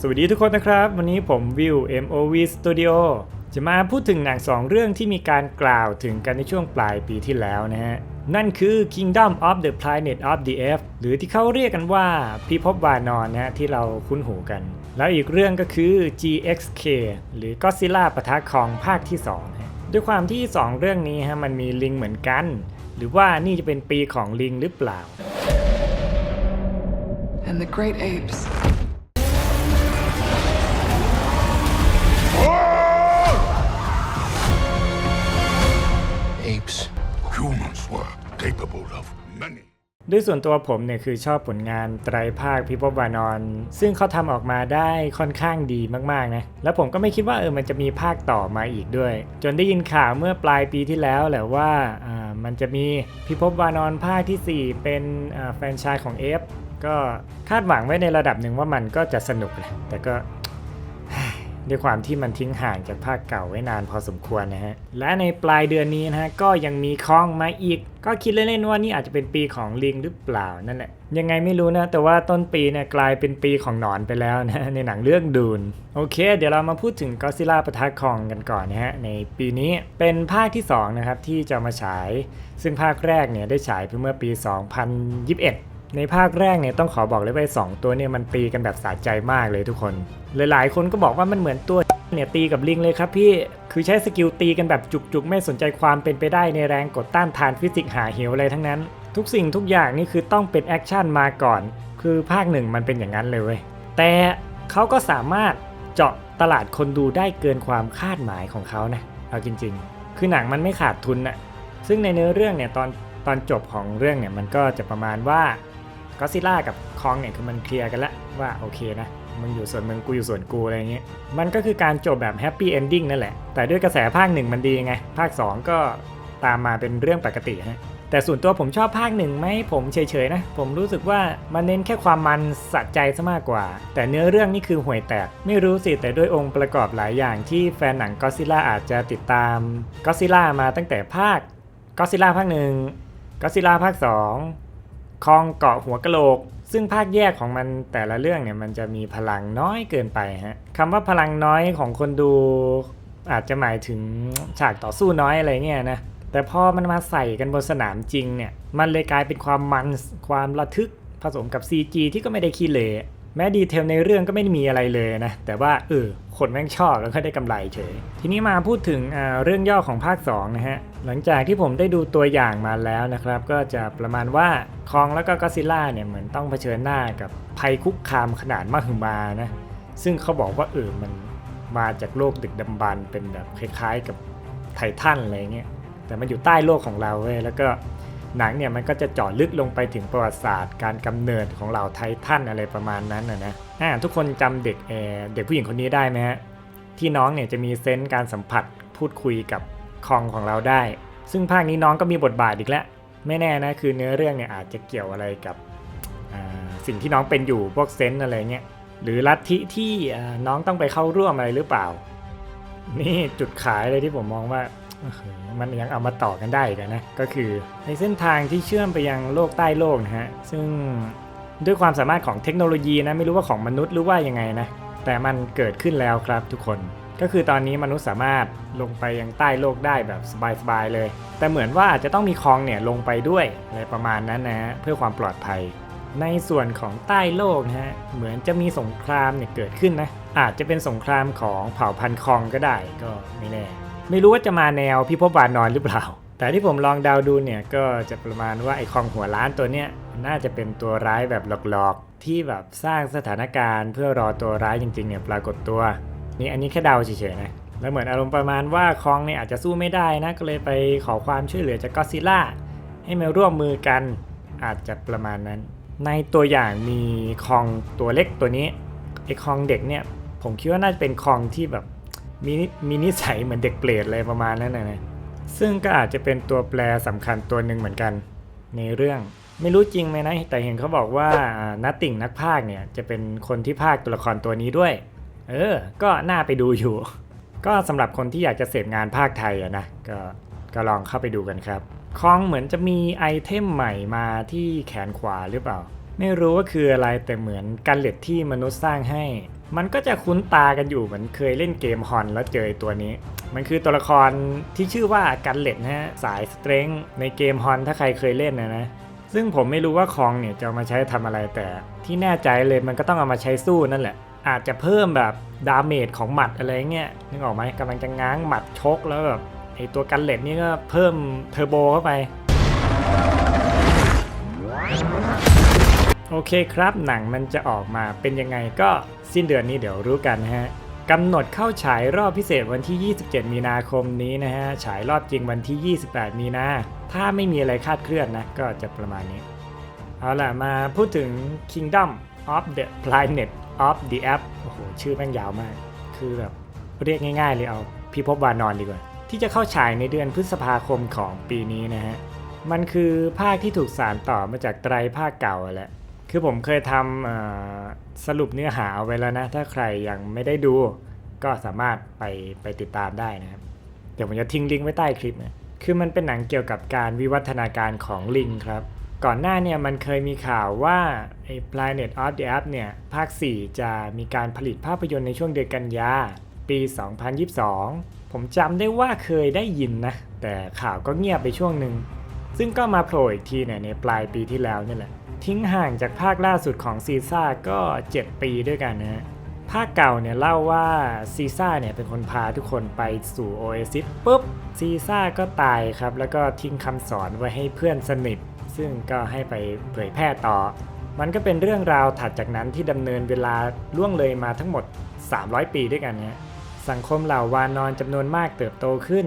สวัสดีทุกคนนะครับ วันนี้ผมวิว MOV Studio จะมาพูดถึงหนังสองเรื่องที่มีการกล่าวถึงกันในช่วงปลายปีที่แล้วนะฮะ นั่นคือ Kingdom of the Planet of the F หรือที่เขาเรียกกันว่าพิภพวานอนนะที่เราคุ้นหูกัน แล้วอีกเรื่องก็คือ GXK หรือ Godzilla ปะทะคองภาคที่2ฮะด้วยความที่ 2 เรื่องนี้ฮะมันมีลิงเหมือนกัน หรือว่านี่จะเป็นปีของลิงหรือเปล่า and the great apes. apes. Capable of many. ด้วยส่วนตัวผมเนี่ยคือชอบผลงานไตรภาคพิภพวานอนซึ่งเขาทำออกมาได้ค่อนข้างดีมากๆนะแล้วผมก็ไม่คิดว่าเออมันจะมีภาคต่อมาอีกด้วย จนได้ยินข่าวเมื่อปลายปีที่แล้วแหละว่าอ่ามันจะมีพิภพวานอนภาคทีสี่4 เป็นอ่าแฟรนไชายของ F ก็คาดหวังไว้ในระดับหนึ่งว่ามันก็จะสนุกแหละแต่ก็ ด้วยความที่มันทิ้งห่างจากภาคเก่าไว้นานพอสมควรนะฮะ และในปลายเดือนนี้นะฮะก็ยังมีคลองมาอีก ก็คิดเล่นๆว่านี่อาจจะเป็นปีของลิงหรือเปล่านั่นแหละ ยังไงไม่รู้นะ แต่ว่าต้นปีเนี่ยกลายเป็นปีของหนอนไปแล้วนะในหนังเรื่องดูน โอเค เดี๋ยวเรามาพูดถึงก็ซิล่าปะทะคองกันก่อนนะฮะในปีนี้เป็นภาคที่สองนะครับที่จะมาฉาย ซึ่งภาคแรกเนี่ยได้ฉายไปเมื่อปี 2021 ในภาคแรกเนี่ยต้องขอบอกเลยว่าสองตัวเนี่ยมันตีกันแบบสะใจมากเลยทุกคน หลายๆ คนก็บอกว่ามันเหมือนตัวเนี่ยตีกับลิงเลยครับพี่ คือใช้สกิลตีกันแบบจุกๆ ไม่สนใจความเป็นไปได้ในแรงกดต้านทานฟิสิกส์หาเหวอะไรทั้งนั้น ทุกสิ่งทุกอย่างนี่คือต้องเป็นแอคชั่นมาก่อน คือภาคหนึ่งมันเป็นอย่างนั้นเลยเว้ย แต่เขาก็สามารถเจาะตลาดคนดูได้เกินความคาดหมายของเขานะ เอาจริง ๆ คือหนังมันไม่ขาดทุนน่ะซึ่งในเนื้อเรื่องเนี่ยตอนตอนจบของเรื่องเนี่ยมันก็จะประมาณว่า ก็ซิล่ากับคองเนี่ยคือมันเคลียร์กันแล้วว่าโอเคนะมึงอยู่ส่วนมึงกูอยู่ส่วนกูอะไรเงี้ยมันก็คือการจบแบบแฮปปี้เอนดิ้งนั่นแหละ แต่ด้วยกระแสภาคหนึ่งมันดีไง ภาค 2 ก็ตามมาเป็นเรื่องปกติฮะแต่ส่วนตัวผมชอบภาคหนึ่งไหมผมเฉยๆนะ ผมรู้สึกว่ามันเน้นแค่ความมันสะใจซะมากกว่า แต่เนื้อเรื่องนี่คือห่วยแตก ไม่รู้สิ แต่ด้วยองค์ประกอบหลายอย่างที่แฟนหนังก็ซิล่าอาจจะติดตามก็ซิล่ามาตั้งแต่ภาคก็ซิล่าภาคหนึ่งก็ซิล่าภาค 2 คองเกาะหัวกะโหลก ซึ่งภาคแยกของมันแต่ละเรื่องเนี่ยมันจะมีพลังน้อยเกินไปฮะคำว่าพลังน้อยของคนดู อาจจะหมายถึงฉากต่อสู้น้อยอะไรเงี้ยนะแต่พอมันมาใส่กันบนสนามจริงเนี่ยมันเลยกลายเป็นความมันความระทึกผสมกับ CG ที่ก็ไม่ได้ขี้เหร่ แม้ดีเทลในเรื่องก็ไม่มีอะไรเลยนะ แต่ว่าเออคนแม่งชอบแล้วก็ได้กำไรเฉย ทีนี้มาพูดถึงอ่าเรื่องย่อของภาค2นะฮะ หลังจากที่ผมได้ดูตัวอย่างมาแล้วนะครับ ก็จะประมาณว่าคองแล้วก็ก็ซิล่าเนี่ยเหมือนต้องเผชิญหน้ากับภัยคุกคามขนาดมหึมานะ ซึ่งเขาบอกว่าเออมันมาจากโลกดึกดำบรรเป็นแบบคล้ายๆ กับไททันอะไรเงี้ย แต่มันอยู่ใต้โลกของเราเว้ยแล้วก็ หนังเนี่ยมันก็จะเจาะลึกลงไปถึงประวัติศาสตร์การกำเนิดของเหล่าไททันอะไรประมาณนั้นนะนะทุกคนจำเด็กเอเด็กผู้หญิงคนนี้ได้ไหมฮะที่น้องเนี่ยจะมีเซนส์การสัมผัสพูดคุยกับคองของเราได้ ซึ่งภาคนี้น้องก็มีบทบาทอีกแล้วไม่แน่นะคือเนื้อเรื่องเนี่ยอาจจะเกี่ยวอะไรกับสิ่งที่น้องเป็นอยู่พวกเซนส์อะไรเงี้ยหรือลัทธิที่น้องต้องไปเข้าร่วมอะไรหรือเปล่า นี่จุดขายเลยที่ผมมองว่า มันยังเอามาต่อกันได้อีกันนะ ก็คือในเส้นทางที่เชื่อมไปยังโลกใต้โลกนะฮะ ซึ่งด้วยความสามารถของเทคโนโลยีนะ ไม่รู้ว่าของมนุษย์หรือว่ายังไงนะ แต่มันเกิดขึ้นแล้วครับทุกคน ก็คือตอนนี้มนุษย์สามารถลงไปยังใต้โลกได้แบบสบายๆเลย แต่เหมือนว่าอาจจะต้องมีคลองเนี่ยลงไปด้วยอะไรประมาณนั้นนะฮะ เพื่อความปลอดภัย ในส่วนของใต้โลกนะฮะ เหมือนจะมีสงครามเนี่ยเกิดขึ้นนะ อาจจะเป็นสงครามของเผ่าพันธุ์คองก็ได้ ก็ไม่แน่ ไม่รู้ว่าจะมาแนวพิภพบวานอนหรือเปล่า แต่ที่ผมลองเดาดูเนี่ยก็จะประมาณว่าไอ้คองหัวล้านตัวเนี้ยน่าจะเป็นตัวร้ายแบบหลอกๆ ที่แบบสร้างสถานการณ์เพื่อรอตัวร้ายจริงๆเนี่ยปรากฏตัว นี่อันนี้แค่เดาเฉยๆนะแล้วเหมือนอารมณ์ประมาณว่าคองเนี่ยอาจจะสู้ไม่ได้นะก็เลยไปขอความช่วยเหลือจากก็ซิลล่าให้มาร่วมมือกันอาจจะประมาณนั้น ในตัวอย่างมีคองตัวเล็กตัวนี้ไอ้คองเด็กเนี่ยผมคิดว่าน่าจะเป็นคองที่แบบ มีนิมีนิสัยเหมือนเด็กเปรตเลยประมาณนั้นนะซึ่งก็อาจจะเป็นตัวแปรสำคัญตัวหนึ่งเหมือนกัน ในเรื่องไม่รู้จริงไหมนะแต่เห็นเขาบอกว่านัตติ่งนักพากเนี่ยจะเป็นคนที่พากตัวละครตัวนี้ด้วย เออ ก็น่าไปดูอยู่ ก็สำหรับคนที่อยากจะเสพงานภาคไทยอะนะก็ก็ลองเข้าไปดูกันครับคองเหมือนจะมีไอเทมใหม่มาที่แขนขวาหรือเปล่า ไม่รู้ว่าคืออะไรแต่เหมือนกันเล็ดที่มนุษย์สร้างให้ มันก็จะคุ้นตากันอยู่เหมือนเคยเล่นเกมฮอนแล้วเจอตัวนี้ มันคือตัวละครที่ชื่อว่ากันเล็ดนะฮะสายสเตรงในเกมฮอนถ้าใครเคยเล่นนะนะซึ่งผมไม่รู้ว่าคองเนี่ยจะามาใช้ทำอะไรแต่ ที่แน่ใจเลยมันก็ต้องเอามาใช้สู้นั่นแหละ อาจจะเพิ่มแบบดาเมจของหมัดอะไรเงี้ยนึกออกไหมกำลังจะง้างหมัดชกแล้วแบบไอตัวกันเล็ดนี่ก็เพิ่มเทอร์โบเข้าไป โอเคครับ หนังมันจะออกมาเป็นยังไงก็สิ้นเดือนนี้เดี๋ยวรู้กันฮะกำหนดเข้าฉายรอบพิเศษวันที่ 27 มีนาคมนี้นะฮะ ฉายรอบจริงวันที่ 28 มีนา ถ้าไม่มีอะไรคาดเคลื่อนนะ ก็จะประมาณนี้ เอาล่ะ มาพูดถึง Kingdom of the Planet of the App โอ้โห ชื่อแม่งยาวมาก คือแบบเรียกง่ายๆเลยเอาพิภพวานอนดีกว่า ที่จะเข้าฉายในเดือนพฤษภาคมของปีนี้นะฮะ มันคือภาคที่ถูกสานต่อมาจากไตรภาคเก่าแหละ คือผมเคยทำสรุปเนื้อหาเอาไว้แล้วนะ ถ้าใครยังไม่ได้ดูก็สามารถไปไปติดตามได้นะครับ เดี๋ยวผมจะทิ้งลิงก์ไว้ใต้คลิปนะคือมันเป็นหนังเกี่ยวกับการวิวัฒนาการของลิงครับ ก่อนหน้าเนี่ยมันเคยมีข่าวว่าไอ้ Planet of the Apps เนี่ยภาค 4 จะมีการผลิตภาพยนตร์ในช่วงเดือนกันยาปี 2022 ผมจำได้ว่าเคยได้ยินนะ แต่ข่าวก็เงียบไปช่วงหนึ่ง ซึ่งก็มาโผล่อีกทีเนี่ยในปลายปีที่แล้วนี่แหละ ทิ้งห่างจากภาคล่าสุดของซีซ่าก็ 7 ปีด้วยกันนะฮะภาคเก่าเนี่ยเล่าว่าซีซ่าเนี่ยเป็นคนพาทุกคนไปสู่โอเอซิสปุ๊บซีซ่าก็ตายครับ แล้วก็ทิ้งคำสอนไว้ให้เพื่อนสนิท ซึ่งก็ให้ไปเผยแพร่ต่อ มันก็เป็นเรื่องราวถัดจากนั้นที่ดำเนินเวลาล่วงเลยมาทั้งหมด 300 ปีด้วยกันเนี่ยสังคมเหล่าวานอนจำนวนมากเติบโตขึ้น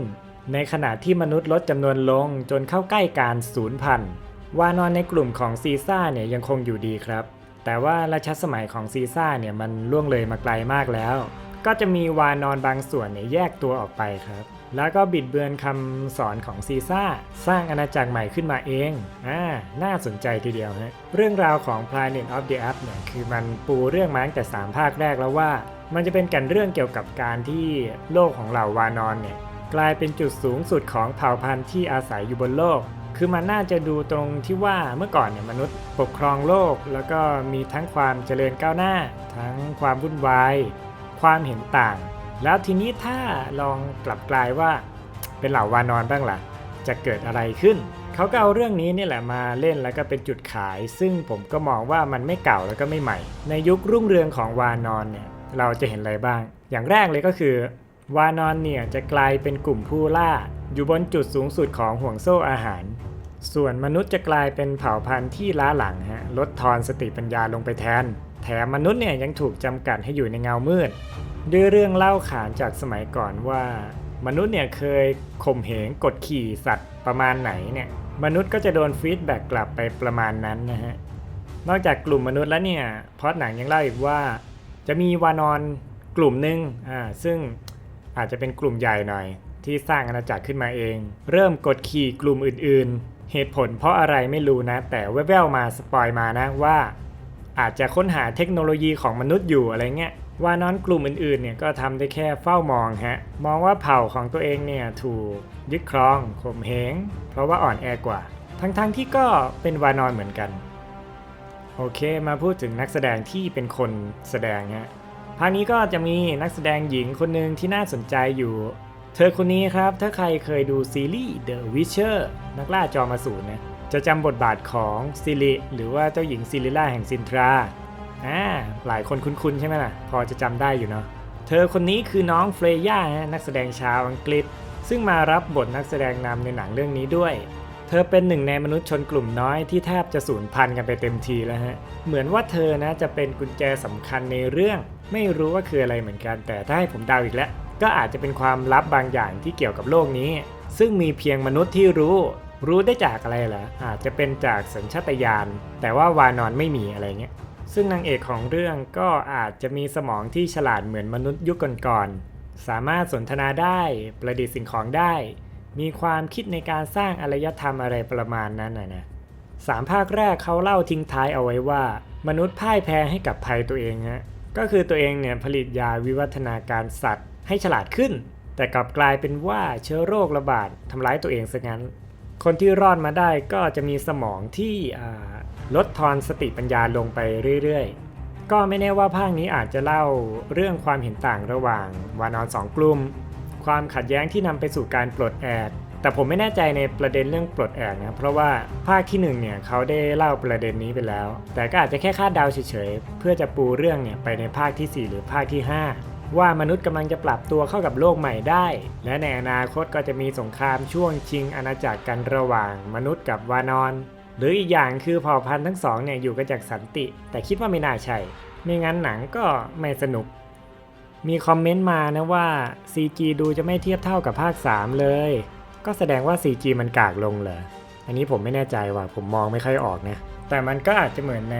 ในขณะที่มนุษย์ลดจำนวนลงจนเข้าใกล้การสูญพันธุ์ วานอนในกลุ่มของซีซ่าเนี่ยยังคงอยู่ดีครับ แต่ว่าราชสมัยของซีซ่าเนี่ยมันล่วงเลยมาไกลมากแล้ว ก็จะมีวานอนบางส่วนเนี่ยแยกตัวออกไปครับ แล้วก็บิดเบือนคำสอนของซีซ่าสร้างอาณาจักรใหม่ขึ้นมาเองอ่าน่าสนใจทีเดียวฮะเรื่องราวของ Planet of the Apps เนี่ยคือมันปูเรื่องมาตั้งแต่ 3 ภาคแรกแล้วว่า มันจะเป็นกันเรื่องเกี่ยวกับการที่โลกของเหล่าวานอนเนี่ยกลายเป็นจุดสูงสุดของเผ่าพันธุ์ที่อาศัยอยู่บนโลก คือมันน่าจะดูตรงที่ว่าเมื่อก่อนเนี่ยมนุษย์ปกครองโลก แล้วก็มีทั้งความเจริญก้าวหน้า ทั้งความวุ่นวาย ความเห็นต่าง แล้วทีนี้ถ้าลองกลับกลายว่าเป็นเหล่าวานอนบ้างล่ะ จะเกิดอะไรขึ้น เขาก็เอาเรื่องนี้นี่แหละมาเล่นแล้วก็เป็นจุดขาย ซึ่งผมก็มองว่ามันไม่เก่าแล้วก็ไม่ใหม่ ในยุครุ่งเรืองของวานอนเนี่ยเราจะเห็นอะไรบ้าง อย่างแรกเลยก็คือ วานอนเนี่ยจะกลายเป็นกลุ่มผู้ล่า อยู่บนจุดสูงสุดของห่วงโซ่อาหาร ส่วนมนุษย์จะกลายเป็นเผ่าพันธุ์ที่ล้าหลังฮะลดทอนสติปัญญาลงไปแทน แถมมนุษย์เนี่ยยังถูกจำกัดให้อยู่ในเงามืด ด้วยเรื่องเล่าขานจากสมัยก่อนว่า มนุษย์เนี่ยเคยข่มเหงกดขี่สัตว์ประมาณไหนเนี่ยมนุษย์ก็จะโดนฟีดแบ็กกลับไปประมาณนั้นนะฮะนอกจากกลุ่มมนุษย์แล้วเนี่ยพอดหนังยังเล่าอีกว่า จะมีวานอนกลุ่มหนึ่งอ่าซึ่งอาจจะเป็นกลุ่มใหญ่หน่อย ที่สร้างอาณาจักรขึ้นมาเอง เริ่มกดขี่กลุ่มอื่นๆ เหตุผลเพราะอะไรไม่รู้นะ แต่แว่วๆมาสปอยมานะว่า อาจจะค้นหาเทคโนโลยีของมนุษย์อยู่อะไรเงี้ยวานอนกลุ่มอื่นๆเนี่ยก็ทำได้แค่เฝ้ามองฮะ มองว่าเผ่าของตัวเองเนี่ยถูกยึดครองข่มเหงเพราะว่าอ่อนแอกว่า ทั้งๆที่ก็เป็นวานอนเหมือนกัน โอเคมาพูดถึงนักแสดงที่เป็นคนแสดงฮะภาคนี้ก็จะมีนักแสดงหญิงคนหนึ่งที่น่าสนใจอยู่ เธอคนนี้ครับ ถ้าใครเคยดูซีรีส์ The Witcher นักล่าจอมอสูรนะจะจำบทบาทของซิลิหรือว่าเจ้าหญิงซิลิล่าแห่งซินทราอ่าหลายคนคุ้นๆใช่ไหมล่ะ พอจะจำได้อยู่เนาะเธอคนนี้คือน้องเฟรย่าฮะนักแสดงชาวอังกฤษ ซึ่งมารับบทนักแสดงนำในหนังเรื่องนี้ด้วย เธอเป็นหนึ่งในมนุษย์ชนกลุ่มน้อยที่แทบจะสูญพันธุ์กันไปเต็มทีแล้วฮะ เหมือนว่าเธอนะจะเป็นกุญแจสำคัญในเรื่อง ไม่รู้ว่าคืออะไรเหมือนกัน แต่ถ้าให้ผมเดาอีกแล้ว ก็อาจจะเป็นความลับบางอย่างที่เกี่ยวกับโลกนี้ ซึ่งมีเพียงมนุษย์ที่รู้ รู้ได้จากอะไรเหรออาจจะเป็นจากสัญชาตญาณ แต่ว่าวานอนไม่มีอะไรเงี้ย ซึ่งนางเอกของเรื่องก็อาจจะมีสมองที่ฉลาดเหมือนมนุษย์ยุคก่อนๆ สามารถสนทนาได้ ประดิษฐ์สิ่งของได้ มีความคิดในการสร้างอารยธรรมอะไรประมาณนั้นนะนะสามภาคแรกเขาเล่าทิ้งท้ายเอาไว้ว่า มนุษย์พ่ายแพ้ให้กับภัยตัวเองฮะก็คือตัวเองเนี่ยผลิตยาวิวัฒนาการสัตว์ ให้ฉลาดขึ้น แต่กลับกลายเป็นว่าเชื้อโรคระบาดทำร้ายตัวเองซะงั้น คนที่รอดมาได้ก็จะมีสมองที่ลดทอนสติปัญญาลงไปเรื่อยๆ ก็ไม่แน่ว่าภาคนี้อาจจะเล่าเรื่องความเห็นต่างระหว่างวานอนสองกลุ่ม ความขัดแย้งที่นำไปสู่การปลดแอก แต่ผมไม่แน่ใจในประเด็นเรื่องปลดแอกนะเพราะว่าภาคที่หนึ่งเนี่ยเขาได้เล่าประเด็นนี้ไปแล้ว แต่ก็อาจจะแค่คาดเดาเฉยๆเพื่อจะปูเรื่องเนี่ยไปในภาคที่ 4 หรือภาคที่ 5ว่ามนุษย์กำลังจะปรับตัวเข้ากับโลกใหม่ได้ และในอนาคตก็จะมีสงครามช่วงชิงอาณาจักรกันระหว่างมนุษย์กับวานอน หรืออีกอย่างคือเผ่าพันธุ์ทั้งสองเนี่ยอยู่กันจากสันติ แต่คิดว่าไม่น่าใช่ ไม่งั้นหนังก็ไม่สนุก มีคอมเมนต์มานะว่า CG ดูจะไม่เทียบเท่ากับภาค 3 เลย ก็แสดงว่า CG มันกากลงเหรอ อันนี้ผมไม่แน่ใจว่าผมมองไม่ค่อยออกนะ แต่มันก็อาจจะเหมือนใน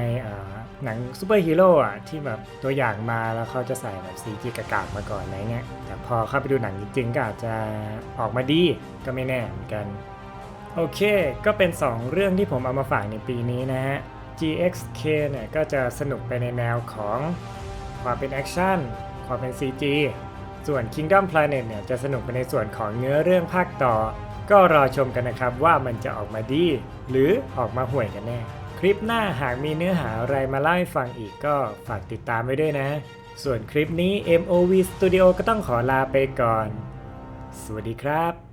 หนังซูเปอร์ฮีโร่อะที่แบบตัวอย่างมาแล้วเขาจะใส่แบบ CG กากๆมาก่อนอะไรเงี้ยแต่พอเข้าไปดูหนังจริงๆ ก็อาจจะออกมาดี ก็ไม่แน่เหมือนกัน โอเค ก็เป็น 2 เรื่องที่ผมเอามาฝากในปีนี้นะฮะ GXK เนี่ยก็จะสนุกไปในแนวของความเป็นแอคชั่น ความเป็น CG ส่วน Kingdom Planet เนี่ยจะสนุกไปในส่วนของเนื้อเรื่องภาคต่อ ก็รอชมกันนะครับว่ามันจะออกมาดี หรือออกมาห่วยกันแน่ คลิปหน้าหากมีเนื้อหาอะไรมาเล่าให้ฟังอีกก็ฝากติดตามไว้ด้วยนะ ส่วนคลิปนี้ MOV Studio ก็ต้องขอลาไปก่อน สวัสดีครับ